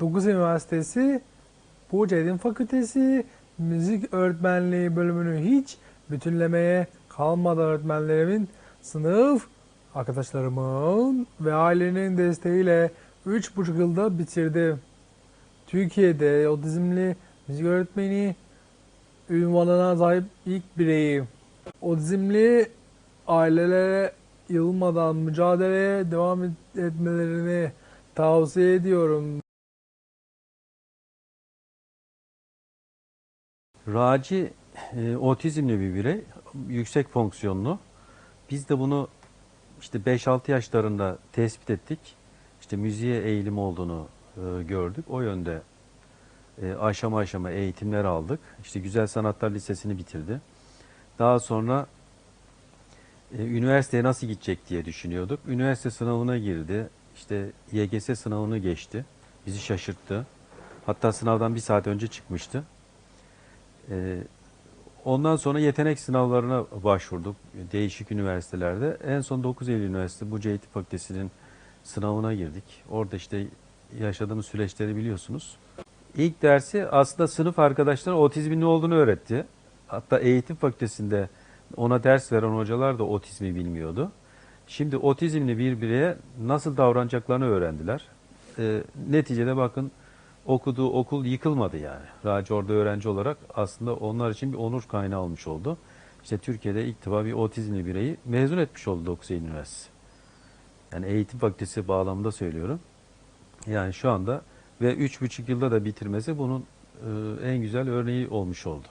9 Üniversitesi Eğitim Fakültesi Müzik Öğretmenliği bölümünü hiç bütünlemeye kalmadı öğretmenlerimin sınıf arkadaşlarımın ve ailenin desteğiyle 3,5 yılda bitirdi. Türkiye'de otizmli müzik öğretmeni ünvanına sahip ilk bireyim. Otizmli ailelere yılmadan mücadeleye devam et- etmelerini tavsiye ediyorum. Raci e, otizmli bir birey, yüksek fonksiyonlu. Biz de bunu işte 5-6 yaşlarında tespit ettik. İşte müziğe eğilim olduğunu e, gördük. O yönde e, aşama aşama eğitimler aldık. İşte Güzel Sanatlar Lisesi'ni bitirdi. Daha sonra e, üniversiteye nasıl gidecek diye düşünüyorduk. Üniversite sınavına girdi. İşte YGS sınavını geçti. Bizi şaşırttı. Hatta sınavdan bir saat önce çıkmıştı. Ee, ondan sonra yetenek sınavlarına başvurduk değişik üniversitelerde. En son 9 Eylül Üniversitesi Buca Eğitim Fakültesi'nin sınavına girdik. Orada işte yaşadığımız süreçleri biliyorsunuz. İlk dersi aslında sınıf arkadaşlar otizmin ne olduğunu öğretti. Hatta eğitim fakültesinde ona ders veren hocalar da otizmi bilmiyordu. Şimdi otizmli bir nasıl davranacaklarını öğrendiler. Ee, neticede bakın okuduğu okul yıkılmadı yani. Raci orada öğrenci olarak aslında onlar için bir onur kaynağı olmuş oldu. İşte Türkiye'de ilk defa bir otizmli bireyi mezun etmiş oldu 9 Eylül Üniversitesi. Yani eğitim fakültesi bağlamında söylüyorum. Yani şu anda ve üç buçuk yılda da bitirmesi bunun e, en güzel örneği olmuş oldu.